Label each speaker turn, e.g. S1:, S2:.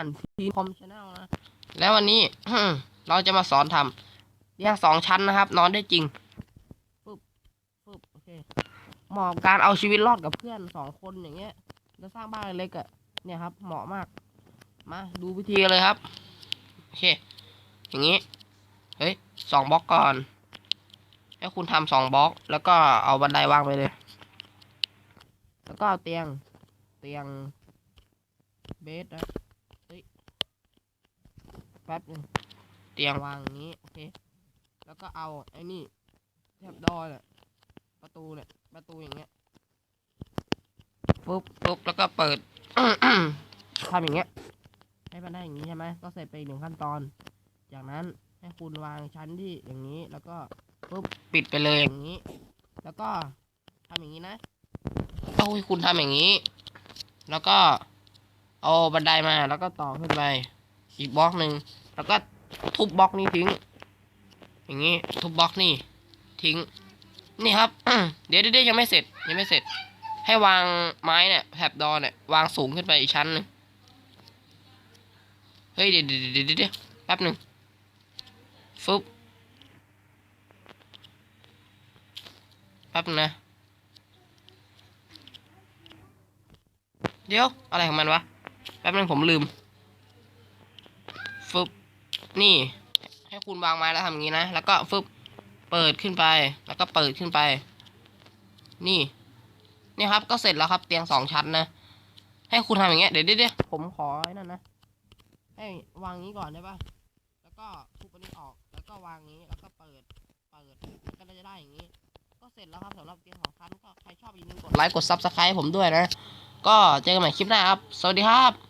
S1: านทีคอมชาแนลนะ แล้ววันนี้เราจะมาสอนทำเตียงสองชั้นนะครับ นอนได้จริงฟึบฟึบโอเคเหมาะกับการเอาชีวิตรอดกับเพื่อนสองคนอย่างเงี้ยแล้วสร้างบ้านเล็กๆอะเนี่ยครับ เหมาะมาก มาดูวิธีกันเลยครับโอเค อย่างนี้ เฮ้ยสองบล็อกก่อน ให้คุณทำสองบล็อก แล้วก็เอาบันไดวางไปเลย แล้วก็เอาเตียง เตียง เบสนะเฮ้ยแป๊บหนึงเตียงวางอย่างนี้โอเค แล้วก็เอาไอ้นี่แถบดอยเนี่ยประตูเนี่ยประตูอย่างเงี้ยปุ๊บปุ๊บแล้วก็เปิดทำอย่างเงี้ย ให้มันได้อย่างนี้ใช่ไหมก็เสร็จไปอีกหนึ่งขั้นตอน จากนั้นให้คุณวางชั้นที่อย่างนี้แล้วก็ปุ๊บปิดไปเลยอย่างนี้ แล้วก็ทำอย่างนี้นะก็ให้คุณทำอย่างนี้ แล้วก็เอาบันไดมาแล้วก็ต่อขึ้นไป อีกบล็อกหนึ่งแล้วก็ทุบบล็อกนี้ทิ้ง อย่างนี้ทุบบล็อกนี่ทิ้ง นี่ครับ เดี๋ยวเดี๋ยวยังไม่เสร็จยังไม่เสร็จ ให้วางไม้เนี่ยแถบดอเนี่ยวางสูงขึ้นไปอีกชั้นหนึ่งเฮ้ยเดี๋ยวเดี๋ยวเดี๋ยวเดี๋ยวแป๊บหนึ่งฟึบแป๊บนึงนะเดี๋ยว อะไรของมันวะ แป๊บนึงผมลืม ฟึบนี่ ให้คุณวางไม้แล้วทำอย่างนี้นะ แล้วก็ฟึบเปิดขึ้นไป แล้วก็เปิดขึ้นไป นี่ นี่ครับ ก็เสร็จแล้วครับ เตียงสองชั้นนะ ให้คุณทำอย่างเงี้ย เดี๋ยวเดี๋ยวผมขอไอ้นั่นนะ ให้วางนี้ก่อนได้ปะแล้วก็ทุบอันนี้ออก แล้วก็วางนี้ แล้วก็เปิด เปิด ก็จะได้อย่างนี้ ก็เสร็จแล้วครับสำหรับเตียงสองชั้น ก็ใครชอบอย่าลืมกดไลค์ กดซับสไครต์ผมด้วยนะ ก็เจอกันใหม่คลิปหน้าครับ สวัสดีครับ